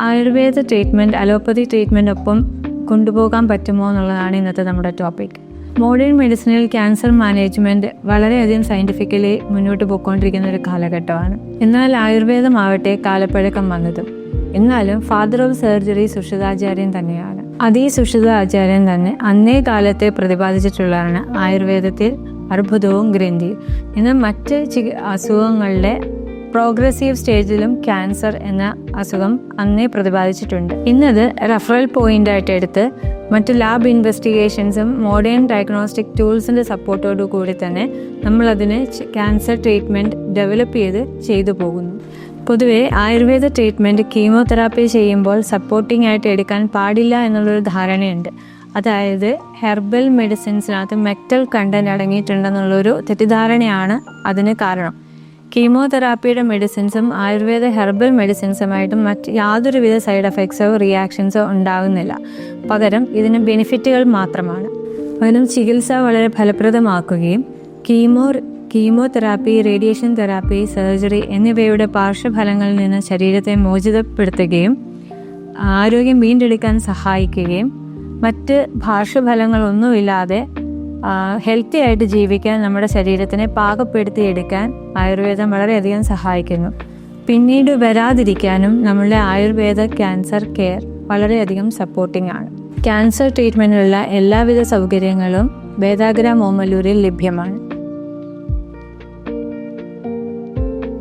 Ayurveda treatment allopathy treatment ഒപ്പം കൊണ്ടുപോകാൻ പറ്റുമോ എന്നുള്ളതാണ് ഇന്നത്തെ നമ്മുടെ ടോപ്പിക് മോഡേൺ മെഡിസിനിൽ ക്യാൻസർ മാനേജ്മെന്റ് വളരെയധികം സയന്റിഫിക്കലി മുന്നോട്ട് പോയിക്കൊണ്ടിരിക്കുന്ന ഒരു കാലഘട്ടമാണ്. എന്നാൽ ആയുർവേദമാവട്ടെ കാലപ്പഴക്കം വന്നതും. എന്നാലും ഫാദർ ഓഫ് സർജറി സുഷിതാചാര്യൻ തന്നെയാണ്. അതേ സുഷിതാചാര്യൻ തന്നെ അന്നേ കാലത്തെ പ്രതിപാദിച്ചിട്ടുള്ളതാണ് ആയുർവേദത്തിൽ അർബുദവും ഗ്രന്ഥി എന്നാൽ മറ്റ് അസുഖങ്ങളുടെ പ്രോഗ്രസീവ് സ്റ്റേജിലും ക്യാൻസർ എന്ന അസുഖം അന്നേ പ്രതിപാദിച്ചിട്ടുണ്ട്. ഇന്നത് റഫറൽ പോയിന്റ് ആയിട്ട് എടുത്ത് മറ്റ് ലാബ് ഇൻവെസ്റ്റിഗേഷൻസും മോഡേൺ ഡയഗ്നോസ്റ്റിക് ടൂൾസിന്റെ സപ്പോർട്ടോടു കൂടി തന്നെ നമ്മളതിന് ക്യാൻസർ ട്രീറ്റ്മെന്റ് ഡെവലപ്പ് ചെയ്ത് ചെയ്തു പോകുന്നു. പൊതുവെ ആയുർവേദ ട്രീറ്റ്മെന്റ് കീമോതെറാപ്പി ചെയ്യുമ്പോൾ സപ്പോർട്ടിംഗ് ആയിട്ട് എടുക്കാൻ പാടില്ല എന്നുള്ളൊരു ധാരണയുണ്ട്. അതായത് ഹെർബൽ മെഡിസിൻസിനകത്ത് മെറ്റൽ കണ്ടന്റ് അടങ്ങിയിട്ടുണ്ടെന്നുള്ളൊരു തെറ്റിദ്ധാരണയാണ് അതിന് കാരണം. കീമോതെറാപ്പിയുടെ മെഡിസിൻസും ആയുർവേദ ഹെർബൽ മെഡിസിൻസുമായിട്ടും മറ്റ് യാതൊരുവിധ സൈഡ് എഫക്ട്സോ റിയാക്ഷൻസോ ഉണ്ടാകുന്നില്ല പകരം ഇതിന് ബെനിഫിറ്റുകൾ മാത്രമാണ്. പകരം ചികിത്സ വളരെ ഫലപ്രദമാക്കുകയും chemo chemotherapy radiation therapy surgery എന്നിവയുടെ പാർശ്വഫലങ്ങളിൽ നിന്ന് ശരീരത്തെ മോചിതപ്പെടുത്തുകയും ആരോഗ്യം വീണ്ടെടുക്കാൻ സഹായിക്കുകയും മറ്റ് പാർശ്വഫലങ്ങളൊന്നുമില്ലാതെ ഹെൽത്തി ആയിട്ട് ജീവിക്കാൻ നമ്മുടെ ശരീരത്തിനെ പാകപ്പെടുത്തിയെടുക്കാൻ ആയുർവേദം വളരെയധികം സഹായിക്കുന്നു. പിന്നീട് വരാതിരിക്കാനും നമ്മളുടെ ആയുർവേദ ക്യാൻസർ കെയർ വളരെയധികം സപ്പോർട്ടിംഗ് ആണ്. ക്യാൻസർ ട്രീറ്റ്മെന്റിനുള്ള എല്ലാവിധ സൗകര്യങ്ങളും വേദാഗ്ര മോമല്ലൂരിൽ ലഭ്യമാണ്.